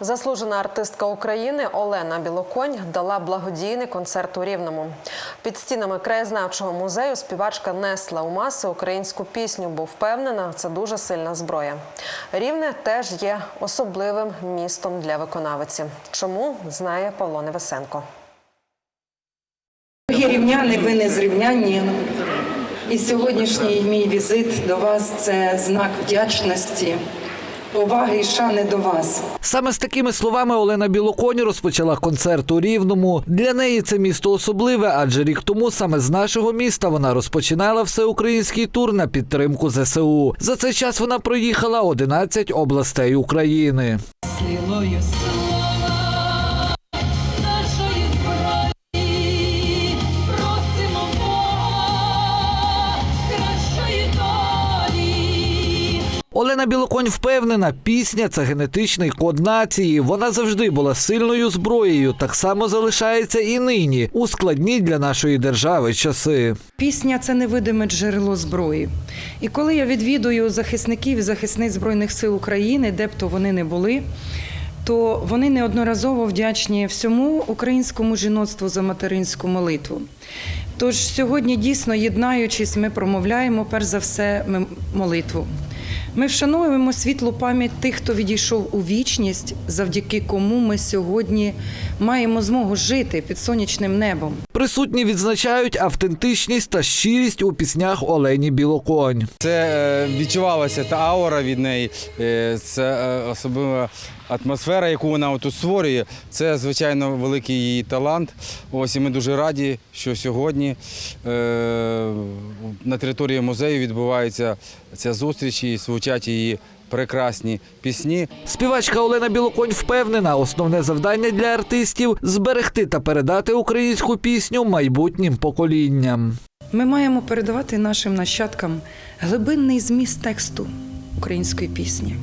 Заслужена артистка України Олена Білоконь дала благодійний концерт у Рівному. Під стінами краєзнавчого музею співачка несла у маси українську пісню, бо впевнена, це дуже сильна зброя. Рівне теж є особливим містом для виконавиці. Чому знає Павло Невесенко. Дорогі рівняни, ви не зрівнянні. І сьогоднішній мій візит до вас це знак вдячності, поваги і шани до вас. Саме з такими словами Олена Білоконь розпочала концерт у Рівному. Для неї це місто особливе, адже рік тому саме з нашого міста вона розпочинала всеукраїнський тур на підтримку ЗСУ. За цей час вона проїхала 11 областей України. Силою просимо Бога кращої долі. Олена Білоконь впевнена, пісня це генетичний код нації. Вона завжди була сильною зброєю. Так само залишається і нині у складні для нашої держави часи. Пісня це невидиме джерело зброї. І коли я відвідую захисників і захисниць Збройних сил України, де б то вони не були, то вони неодноразово вдячні всьому українському жіноцтву за материнську молитву. Тож сьогодні дійсно єднаючись, ми промовляємо перш за все молитву. Ми вшановуємо світлу пам'ять тих, хто відійшов у вічність, завдяки кому ми сьогодні маємо змогу жити під сонячним небом. Присутні відзначають автентичність та щирість у піснях Олені Білоконь. Це е, відчувалася та аура від неї, е, це е, особлива атмосфера, яку вона тут створює. Це, звичайно, великий її талант. Ось і ми дуже раді, що сьогодні на території музею відбувається ця зустріч і звучать її прекрасні пісні. Співачка Олена Білоконь впевнена, основне завдання для артистів зберегти та передати українську пісню майбутнім поколінням. Ми маємо передавати нашим нащадкам глибинний зміст тексту української пісні.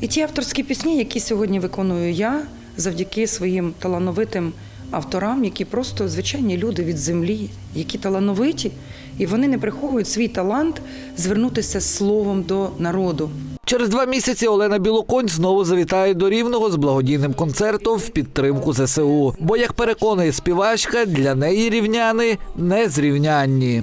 І ті авторські пісні, які сьогодні виконую я, завдяки своїм талановитим авторам, які просто звичайні люди від землі, які талановиті, і вони не приховують свій талант звернутися словом до народу. Через два місяці Олена Білоконь знову завітає до Рівного з благодійним концертом в підтримку ЗСУ. Бо, як переконує співачка, для неї рівняни незрівнянні.